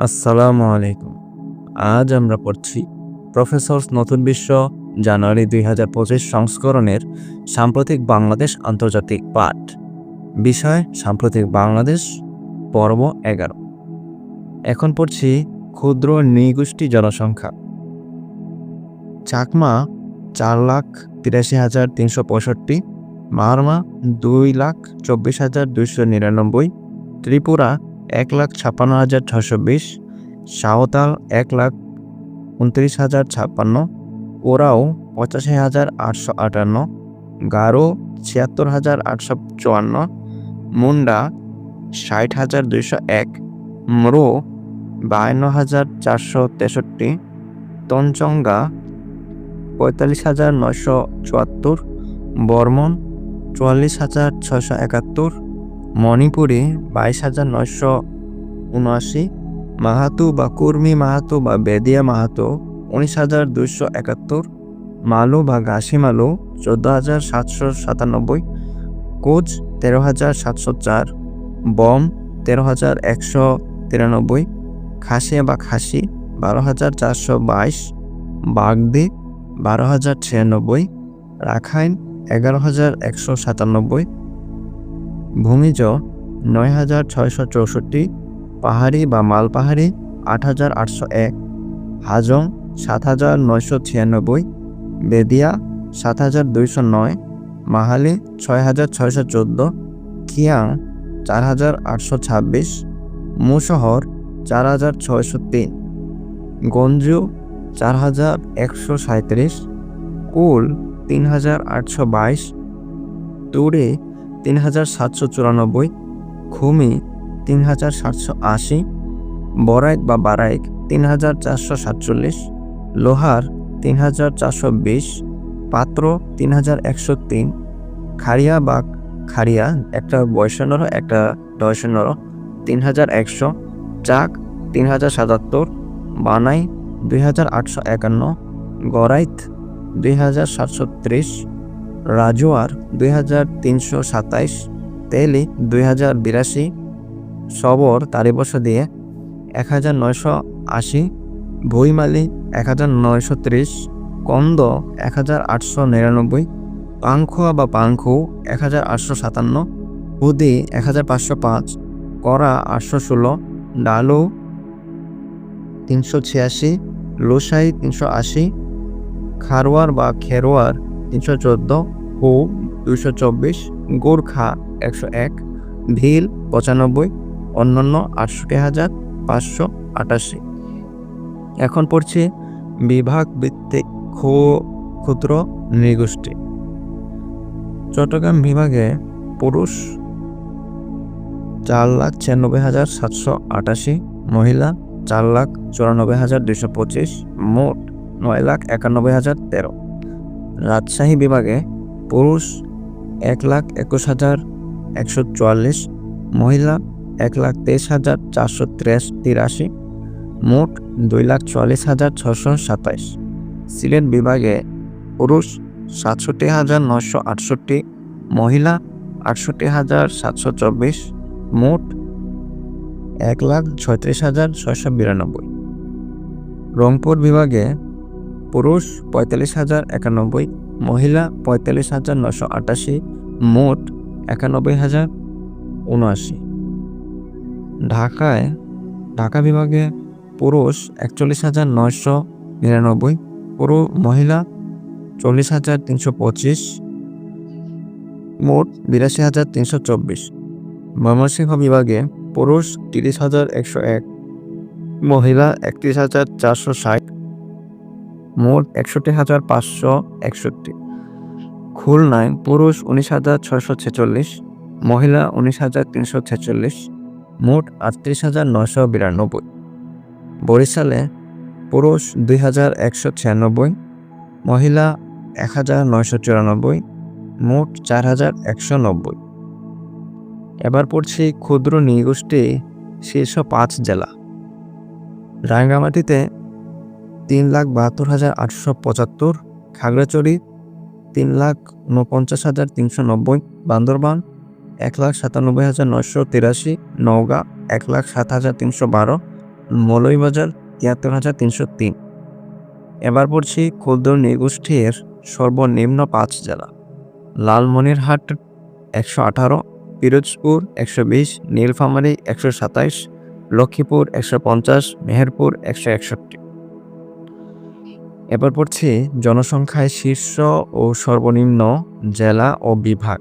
আসসালামু আলাইকুম। আজ আমরা পড়ছি প্রফেসরস নতুন বিশ্ব জানুয়ারি দুই হাজার পঁচিশ সংস্করণের সাম্প্রতিক বাংলাদেশ আন্তর্জাতিক পাঠ। বিষয়, সাম্প্রতিক বাংলাদেশ, পর্ব এগারো। এখন পড়ছি ক্ষুদ্র নৃগোষ্ঠী জনসংখ্যা। চাকমা চার লাখ তিরাশি হাজার তিনশো পঁয়ষট্টি, মারমা দুই লাখ চব্বিশ হাজার দুইশো নিরানব্বই, ত্রিপুরা এক লাখ ছাপ্পান্ন হাজার ছশো বিশ, সাঁওতাল এক লাখ উনত্রিশ হাজার ছাপ্পান্ন, ওরাও পঁচাশি হাজার আটশো আটান্ন, গারো ছিয়াত্তর হাজার আটশো চুয়ান্ন, মুন্ডা ষাট হাজার দুইশো এক, ম্রো বায়ান্ন হাজার চারশো তেষট্টি তঞ্চঙ্গা পঁয়তাল্লিশ হাজার নয়শো চুয়াত্তর, বর্মন চুয়াল্লিশ হাজার ছশো একাত্তর মণিপুরে বাইশ হাজার নয়শো উনআশি, মাহাতো বা কুর্মি মাহাতো বা বেদিয়া মাহাতো উনিশ হাজার দুইশো একাত্তর, মালো বা ঘাসি মালো চোদ্দ হাজার সাতশো সাতানব্বই, কোচ তেরো হাজার সাতশো চার, বম তেরো হাজার একশো তিরানব্বই, খাসিয়া বা খাসি বারো হাজার চারশো বাইশ, বাগদি বারো হাজার ছিয়ানব্বই, রাখাইন এগারো হাজার একশো সাতানব্বই ভূমিজ নয় হাজার ছয়শো চৌষট্টি, পাহাড়ি বা মালপাহাড়ি আট হাজার আটশো এক, হাজং সাত হাজার নয়শো ছিয়ানব্বই, বেদিয়া সাত হাজার দুইশো নয়, মাহালি ছয় হাজার ছয়শো চোদ্দ কিয়াং চার হাজার আটশো ছাব্বিশ মুশহর চার হাজার ছয়শো তিন, গঞ্জু চার হাজার একশো সাঁত্রিশ কুল তিন হাজার আটশো বাইশ তুরে তিন হাজার সাতশো চুরানব্বই, খুমি তিন হাজার সাতশো আশি, বরাইক বা বারাইক তিন হাজার চারশো সাতচল্লিশ, লোহার তিন হাজার চারশো বিশ, পাত্র তিন হাজার একশো তিন, খারিয়া বা খারিয়া একটা বয়সনর একটা দয়সনর তিন হাজার একশো, চাক তিন হাজার সাতাত্তর, বানাই দুই হাজার আটশো একান্ন, গরাইত দুই হাজার সাতশো ত্রিশ রাজোয়ার দুই হাজার তিনশো সাতাইশ তেলি দুই হাজার বিরাশি, সবর দিয়ে এক হাজার নয়শো আশি বইমালি এক হাজার নয়শো ত্রিশ, কন্দ এক হাজার আটশো নিরানব্বই পাংখুয়া বা পাংখু এক হাজার আটশো সাতান্ন, হুদি এক হাজার পাঁচশো পাঁচ, করা আটশো ষোলো, ডালু তিনশো ছিয়াশি, লোসাই তিনশো আশি, খারোয়ার বা খেরোয়ার তিনশো চোদ্দ, হু দুশো চব্বিশ গোর্খা একশো এক ভিল পঁচানব্বই, অন্যান্য আটষট্টি হাজার পাঁচশো আটাশি। এখন পড়ছে বিভাগ ভিত্তিক ক্ষু ক্ষুদ্র, নৃগোষ্ঠী। চট্টগ্রাম বিভাগে পুরুষ চার লাখ ছিয়ানব্বই হাজার সাতশো আটাশি, মহিলা চার লাখ চুরানব্বই হাজার দুশো পঁচিশ, মোট নয় লাখ একানব্বই হাজার তেরো। রাজশাহী বিভাগে পুরুষ এক লাখ একুশ হাজার একশো চুয়াল্লিশ, মহিলা এক লাখ তেইশ হাজার চারশো তিরাশ মোট দুই লাখ চুয়াল্লিশ হাজার ছশো সাতাইশ। সিলেট বিভাগে পুরুষ সাতষট্টি হাজার নশো আটষট্টি, মহিলা আটষট্টি হাজার সাতশো চব্বিশ, মোট এক লাখ ছয়ত্রিশ হাজার ছয়শো বিরানব্বই। রংপুর বিভাগে পুরুষ পঁয়তাল্লিশ হাজার একানব্বই, মহিলা পঁয়তাল্লিশ হাজার নশো আটাশি, মোট একানব্বই হাজার উনআশি। ঢাকায়, ঢাকা বিভাগে পুরুষ একচল্লিশ হাজার নয়শো নিরানব্বই, পুরো, মহিলা চল্লিশ হাজার তিনশো পঁচিশ, মোট বিরাশি হাজার তিনশো চব্বিশ। ময়মনসিংহ বিভাগে পুরুষ তিরিশ হাজার একশো এক, মহিলা একত্রিশ হাজার চারশো ষাট মোট একষট্টি হাজার পাঁচশো একষট্টি। খুলনায় পুরুষ উনিশ হাজার ছয়শো ছেচল্লিশ, মহিলা উনিশ হাজার তিনশো ছেচল্লিশ, মোট আটত্রিশ হাজার নয়শো বিরানব্বই। বরিশালে পুরুষ দুই হাজার একশো ছিয়ানব্বই, মহিলা এক হাজার নয়শো চুরানব্বই, মোট চার হাজার একশো নব্বই। এবার পড়ছি ক্ষুদ্র নৃগোষ্ঠী শীর্ষ পাঁচ জেলা। রাঙ্গামাটিতে তিন লাখ বাহাত্তর হাজার আটশো পঁচাত্তর খাগড়াচড়ি তিন লাখ উনপঞ্চাশ হাজার তিনশো নব্বই, বান্দরবান এক লাখ সাতানব্বই হাজার নশো তিরাশি, নওগাঁ এক লাখ সাত হাজার তিনশো বারো, মৌলভীবাজার তিয়াত্তর হাজার তিনশো তিন। এবার পড়ছি ক্ষুদ্র নৃগোষ্ঠীর সর্বনিম্ন পাঁচ জেলা। লালমনিরহাট একশো আঠারো, পিরোজপুর একশো বিশ, নীলফামারী একশো সাতাইশ, লক্ষ্মীপুর একশো পঞ্চাশ, মেহেরপুর একশো একষট্টি। এবার পড়ছি জনসংখ্যায় শীর্ষ ও সর্বনিম্ন জেলা ও বিভাগ।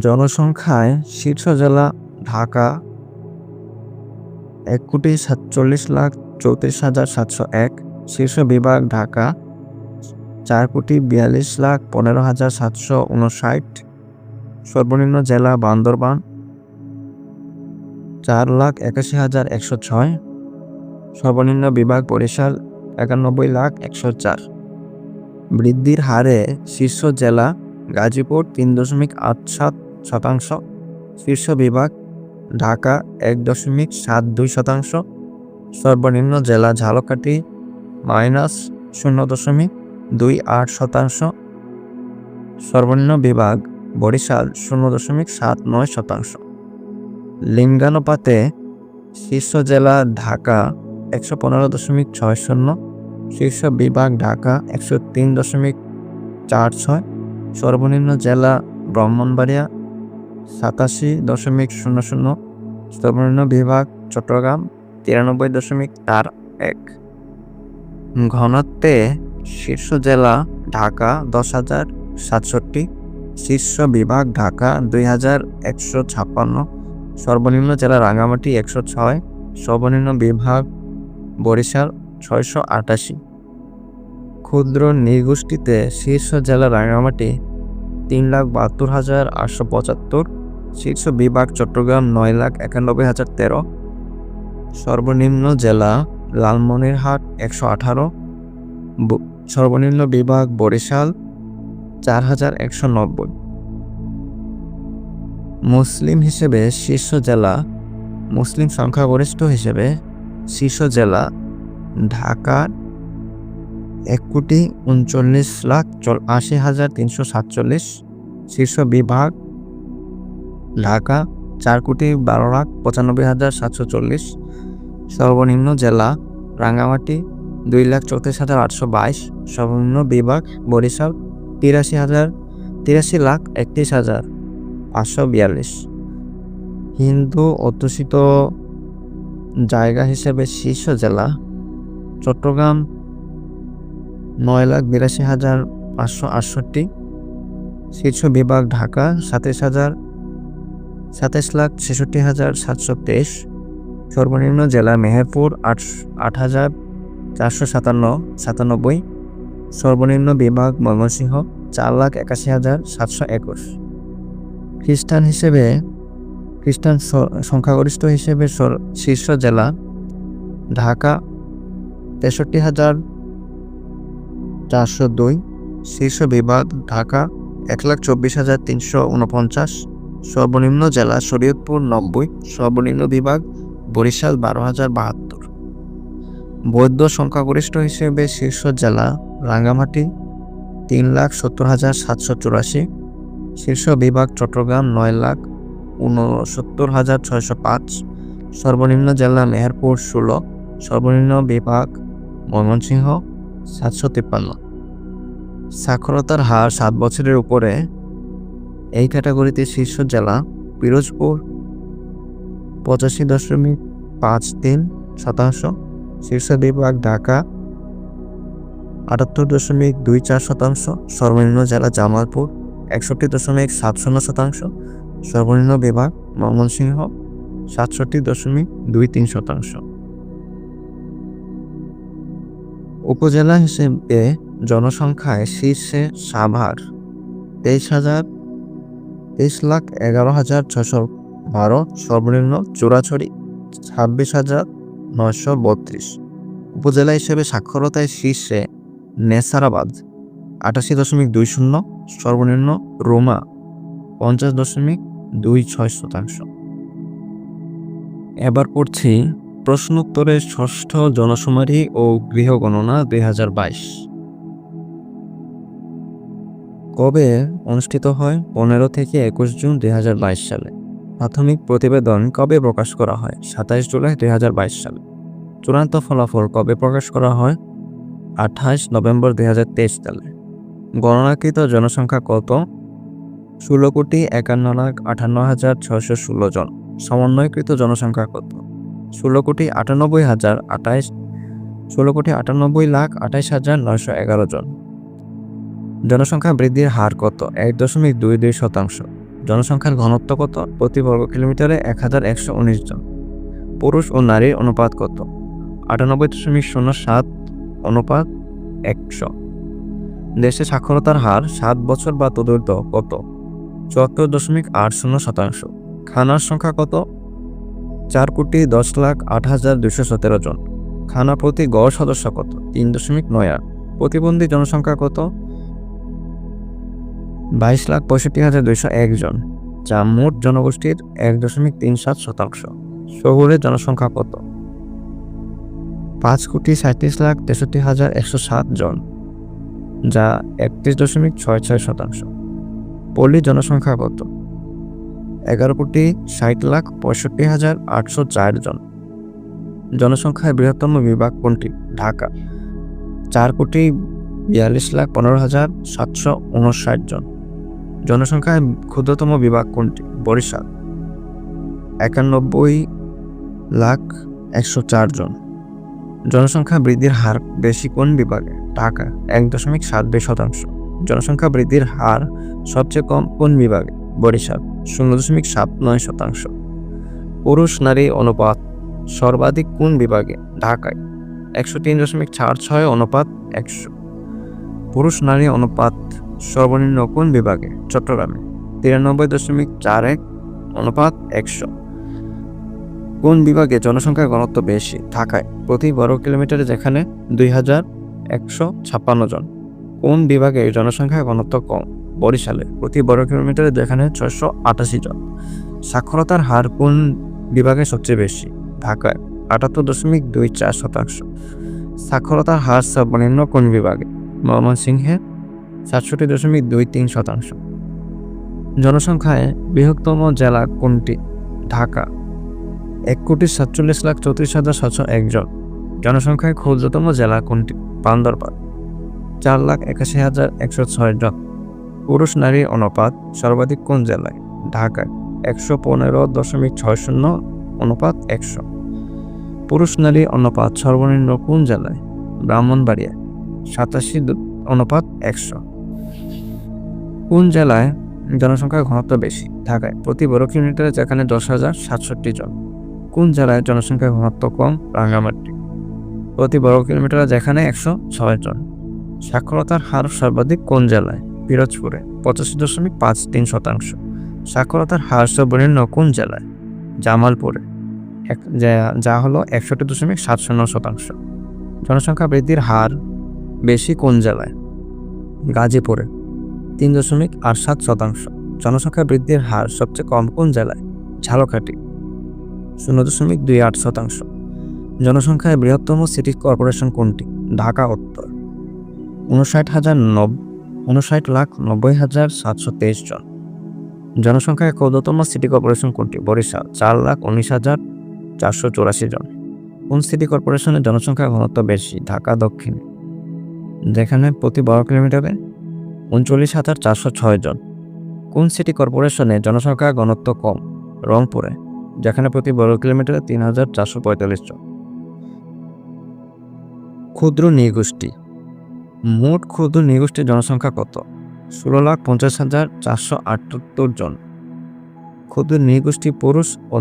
জনসংখ্যায় শীর্ষ জেলা ঢাকা এক কোটি সাতচল্লিশ লাখ চৌত্রিশ হাজার সাতশো এক, শীর্ষ বিভাগ ঢাকা চার কোটি বিয়াল্লিশ লাখ পনেরো হাজার সাতশো উনষাট, সর্বনিম্ন জেলা বান্দরবান চার লাখ একাশি হাজার একশো ছয় সর্বনিম্ন বিভাগ বরিশাল একানব্বই লাখ একশো চার। বৃদ্ধির হারে শীর্ষ জেলা গাজীপুর তিন দশমিক আট সাত শতাংশ, শীর্ষ বিভাগ ঢাকা এক দশমিক সাত দুই শতাংশ, সর্বনিম্ন জেলা ঝালকাঠি মাইনাস শূন্য দশমিক দুই আট শতাংশ, সর্বনিম্ন বিভাগ বরিশাল শূন্য দশমিক সাত নয় শতাংশ। লিঙ্গানুপাতে শীর্ষ জেলা ঢাকা একশো পনেরো দশমিক ছয় শূন্য শীর্ষ বিভাগ ঢাকা একশো তিন দশমিক চার ছয়, সর্বনিম্ন জেলা ব্রাহ্মণবাড়িয়া সাতাশি দশমিক শূন্য শূন্য, সর্বনিম্ন বিভাগ চট্টগ্রাম তিরানব্বই দশমিক চার এক। ঘনত্বে শীর্ষ জেলা ঢাকা দশ হাজার সাতষট্টি শীর্ষ বিভাগ ঢাকা দুই হাজার একশো ছাপ্পান্ন, সর্বনিম্ন জেলা রাঙামাটি একশো ছয়, সর্বনিম্ন বিভাগ বরিশাল, ছয়শো আটাশি। ক্ষুদ্র নৃগোষ্ঠীতে শীর্ষ জেলা রাঙামাটি তিন লাখ বাহাত্তর হাজার আটশো পঁচাত্তর, শীর্ষ বিভাগ চট্টগ্রাম নয় লাখ একানব্বই হাজার তেরো। সর্বনিম্ন জেলা লালমনিরহাট একশো আঠারো। সর্বনিম্ন বিভাগ বরিশাল চার হাজার একশো নব্বই। মুসলিম হিসেবে শীর্ষ জেলা মুসলিম সংখ্যাগরিষ্ঠ হিসেবে শীর্ষ জেলা ঢাকার এক কোটি উনচল্লিশ লাখ আশি হাজার তিনশো সাতচল্লিশ শীর্ষ বিভাগ ঢাকা, চার কোটি বারো লাখ পঁচানব্বই হাজার সাতশো চল্লিশ সর্বনিম্ন জেলা রাঙ্গামাটি, দুই লাখ চৌত্রিশ হাজার আটশো বাইশ সর্বনিম্ন বিভাগ বরিশাল, তিরাশি হাজার, তিরাশি লাখ একত্রিশ হাজার পাঁচশো বিয়াল্লিশ। হিন্দু অধ্যুষিত জায়গা হিসেবে শীর্ষ জেলা, চট্টগ্রাম নয় লাখ বিরাশি হাজার পাঁচশো আটষট্টি, শীর্ষ বিভাগ ঢাকা সাতাশ হাজার সাতাশ লাখ ছেষট্টি হাজার সাতশো তেইশ, সর্বনিম্ন জেলা মেহেরপুর আট আট হাজার চারশো সাতান্ন, সাতানব্বই, সর্বনিম্ন বিভাগ ময়মনসিংহ চার লাখ একাশি হাজার সাতশো একুশ। খ্রিস্টান হিসেবে খ্রিস্টান সংখ্যাগরিষ্ঠ হিসেবে শীর্ষ জেলা ঢাকা তেষট্টি হাজার চারশো দুই, শীর্ষ বিভাগ ঢাকা, এক লাখ চব্বিশ হাজার তিনশো উনপঞ্চাশ, সর্বনিম্ন জেলা শরীয়তপুর নব্বই, সর্বনিম্ন বিভাগ বরিশাল বারো হাজার বাহাত্তর। বৌদ্ধ সংখ্যাগরিষ্ঠ হিসেবে শীর্ষ জেলা রাঙ্গামাটি, তিন লাখ সত্তর হাজার সাতশো চুরাশি, শীর্ষ বিভাগ চট্টগ্রাম নয় লাখ ঊনসত্তর হাজার ছয়শো পাঁচ। সর্বনিম্ন জেলা মেহেরপুর ষোলো। সর্বনিম্ন বিভাগ ময়মনসিংহ, সাতশো তিপ্পান্ন। সাক্ষরতার হার সাত বছরের উপরে। এই ক্যাটাগরিতে শীর্ষ জেলা পিরোজপুর। পঁচাশি দশমিক পাঁচ তিন শতাংশ। শীর্ষ বিভাগ ঢাকা। আটাত্তর দশমিক দুই চার শতাংশ। সর্বনিম্ন জেলা জামালপুর, একষট্টি দশমিক সাত শূন্য শতাংশ। সর্বনিম্ন বিভাগ ময়মনসিংহ সাতষট্টি দশমিক দুই তিন শতাংশ। উপজেলা হিসেবে জনসংখ্যায় শীর্ষে সাভার, তেইশ হাজার, তেইশ লাখ এগারো হাজার ছশো বারো, সর্বনিম্ন চোরাছড়ি ছাব্বিশ হাজার নয়শো বত্রিশ। উপজেলা হিসেবে সাক্ষরতায় শীর্ষে নেসারাবাদ, আটাশি দশমিক দুই শূন্য, সর্বনিম্ন রোমা, পঞ্চাশ দশমিক দুই ছয় শতাংশ। এবার পড়ছি প্রশ্নোত্তরের ষষ্ঠ জনশুমারি ও গৃহগণনা দুই হাজার বাইশ। কবে অনুষ্ঠিত হয়? পনেরো থেকে একুশ জুন দুই সালে। প্রাথমিক প্রতিবেদন কবে প্রকাশ করা হয়? সাতাইশ জুলাই দুই সালে। চূড়ান্ত ফলাফল কবে প্রকাশ করা হয়? আঠাশ নভেম্বর দুই সালে। গণনাকৃত জনসংখ্যা কত? ষোলো কোটি একান্ন লাখ আটান্ন হাজার ছয়শো ষোলো জন। সমন্বয়কৃত জনসংখ্যা কত? ষোলো কোটি আটানব্বই হাজার আঠাইশ ষোলো কোটি আটানব্বই লাখ আঠাইশ হাজার নয়শো এগারো জন। জনসংখ্যা বৃদ্ধির হার কত? এক দশমিক দুই দুই শতাংশ। জনসংখ্যার ঘনত্ব কত? প্রতি বর্গ কিলোমিটারে এক হাজার একশো উনিশ জন। পুরুষ ও নারীর অনুপাত কত? আটানব্বই দশমিক শূন্য সাত অনুপাত একশো। দেশে সাক্ষরতার হার সাত বছর বা তদুর্ধ কত? চুয়াত্তর দশমিক আট শূন্য শতাংশ। খানার সংখ্যা কত? চার কোটি দশ লাখ আট হাজার দুশো সতেরো জন। খানা প্রতি গড় সদস্য কত? তিন দশমিক নয় আট। প্রতিবন্ধী জনসংখ্যা কত? বাইশ লাখ পঁয়ষট্টি হাজার দুইশো একজন যা মোট জনগোষ্ঠীর এক দশমিক তিন সাত শতাংশ। শহুরের জনসংখ্যা কত? পাঁচ কোটি সাঁত্রিশ লাখ তেষট্টি হাজার একশো সাত জন, যা একত্রিশ দশমিক ছয় ছয় শতাংশ। পল্লী জনসংখ্যা কত এগারো কোটি ষাট লাখ পঁয়ষট্টি হাজার আটশো চার জন। জনসংখ্যার বৃহত্তম বিভাগ কোনটি? ঢাকা। চার কোটি বিয়াল্লিশ লাখ পনেরো হাজার সাতশো উনষাট জন। জনসংখ্যায় ক্ষুদ্রতম বিভাগ কোনটি? বরিশাল। একানব্বই লাখ একশো চার জন। জনসংখ্যা বৃদ্ধির হার বেশি কোন বিভাগে? ঢাকা। এক দশমিক সাত দুই শতাংশ। জনসংখ্যা বৃদ্ধির হার সবচেয়ে কম কোন বিভাগে? বরিশাল, শূন্য দশমিক সাত নয় শতাংশ। পুরুষ, নারী, অনুপাত সর্বাধিক কোন বিভাগে? ঢাকায়, একশো তিন দশমিক চার ছয়, অনুপাত একশো। পুরুষ, নারী, অনুপাত সর্বনিম্ন কোন বিভাগে? চট্টগ্রামে, তিরানব্বই দশমিক চার এক, অনুপাত একশো। কোন বিভাগে জনসংখ্যার ঘনত্ব বেশি? ঢাকায়, প্রতি বর্গ কিলোমিটারে যেখানে দুই হাজার একশো ছাপ্পান্ন জন। কোন বিভাগে জনসংখ্যার ঘনত্ব কম? বরিশালে প্রতি বর্গ কিলোমিটারে যেখানে ছয়শো আটাশি জন। সাক্ষরতার হার কোন বিভাগে সবচেয়ে বেশি? ঢাকায় আটাত্তর দশমিক দুই চার শতাংশ। সাক্ষরতার হার সর্বনিম্ন কোন বিভাগে? ময়মনসিংহে সাতষট্টি দশমিক দুই তিন শতাংশ। জনসংখ্যায় বৃহত্তম জেলা কোনটি? ঢাকা এক কোটি সাতচল্লিশ লাখ চৌত্রিশ হাজার সাতশো একজন জনসংখ্যায় ক্ষুদ্রতম জেলা কোনটি? বান্দরবান। চার লাখ একাশি হাজার একশো ছয় জন। পুরুষ নারী অনুপাত সর্বাধিক কোন জেলায়? ঢাকায় একশো পনেরো দশমিক ছয় শূন্য, অনুপাত একশো। পুরুষ নারী অনুপাত সর্বনিম্ন কোন জেলায়? ব্রাহ্মণবাড়িয়া সাতাশি অনুপাত একশো। কোন জেলায় জনসংখ্যার ঘনত্ব বেশি? ঢাকায় প্রতি বর্গ কিলোমিটারে যেখানে দশ হাজার সাতষট্টি জন। কোন জেলায় জনসংখ্যার ঘনত্ব কম? রাঙ্গামাটি। প্রতি বর্গ কিলোমিটারে যেখানে একশো ছয় জন। সাক্ষরতার হার সর্বাধিক কোন জেলায়? পিরোজপুরে, পঁচাশি দশমিক পাঁচ তিন শতাংশ। সাক্ষরতার হার সর্বনিম্ন কোন জেলায়? জামালপুরে, এক, যা- হলো একষট্টি দশমিক সাত শূন্য শতাংশ। জনসংখ্যা বৃদ্ধির হার বেশি কোন জেলায়? গাজীপুরে, তিন দশমিক আট সাত শতাংশ। জনসংখ্যা বৃদ্ধির হার সবচেয়ে কম কোন জেলায়? ঝালকাঠি, শূন্য দশমিক দুই আট শতাংশ। জনসংখ্যায় বৃহত্তম সিটি কর্পোরেশন কোনটি? ঢাকা উত্তর। উনষাট হাজার নব উনষাট লাখ নব্বই হাজার সাতশো তেইশ জন। জনসংখ্যায় ক্ষুদ্রতম সিটি কর্পোরেশন কোনটি? বরিশাল। চার লাখ উনিশ হাজার চারশো চৌরাশি জন। কোন সিটি কর্পোরেশনের জনসংখ্যা ঘনত্ব বেশি? ঢাকা, দক্ষিণে। যেখানে প্রতি বারো কিলোমিটারে উনচল্লিশ হাজার চারশো ছয় জন। কোন সিটি কর্পোরেশনে জনসংখ্যা ঘনত্ব কম? রংপুরে। যেখানে প্রতি বর্গ কিলোমিটারে তিন হাজার চারশো পঁয়তাল্লিশ জন। ক্ষুদ্র নৃগোষ্ঠী। মোট ক্ষুদ্র নৃগোষ্ঠীর জনসংখ্যা কত? ষোলো লাখ পঞ্চাশ হাজার চারশো আটাত্তর জন। ক্ষুদ্র নৃগোষ্ঠী পুরুষ ও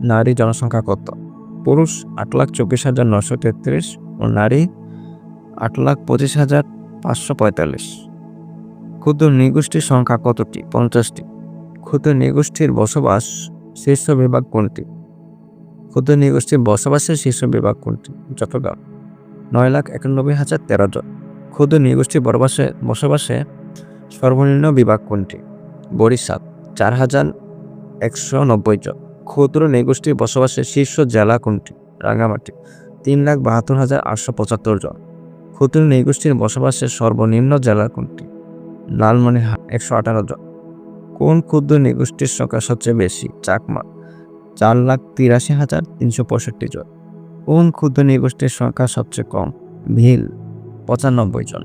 নারী জনসংখ্যা কত? পুরুষ আট লাখ চব্বিশ হাজার নশো তেত্রিশ ও নারী আট লাখ পঁচিশ হাজার পাঁচশো পঁয়তাল্লিশ। ক্ষুদ্র নৃগোষ্ঠীর সংখ্যা কতটি? পঞ্চাশটি। ক্ষুদ্র নৃগোষ্ঠীর বসবাস শীর্ষ বিভাগ কোনটি? ক্ষুদ্র নৃগোষ্ঠীর বসবাসের শীর্ষ বিভাগ কোনটি? চট্টগ্রাম। নয় লাখ একানব্বই হাজার তেরো জন। ক্ষুদ্র নৃগোষ্ঠীর বসবাসে বসবাসে সর্বনিম্ন বিভাগ কোনটি? বরিশাল চার হাজার একশো নব্বই জন। ক্ষুদ্র নৃগোষ্ঠীর বসবাসের শীর্ষ জেলা কোনটি? রাঙ্গামাটি, তিন লাখ বাহাত্তর হাজার আটশো পঁচাত্তর জন। ক্ষুদ্র নৃগোষ্ঠীর বসবাসের সর্বনিম্ন জেলা কোনটি? লালমনিরহাট, একশো আঠারো জন। কোন ক্ষুদ্র নিগোষ্ঠীর সংখ্যা সবচেয়ে বেশি? চাকমা, চার লাখ তিরাশি হাজার তিনশো পঁয়ষট্টি জন। কোন ক্ষুদ্র নিগোষ্ঠীর সংখ্যা সবচেয়ে কম? ভিল পঁচানব্বই জন।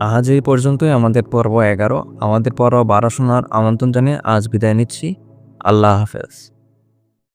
আজ এই পর্যন্তই আমাদের পর্ব এগারো। আমাদের পর্ব বারো শোনার আমন্ত্রণ জানিয়ে আজ বিদায় নিচ্ছি। আল্লাহ হাফেজ।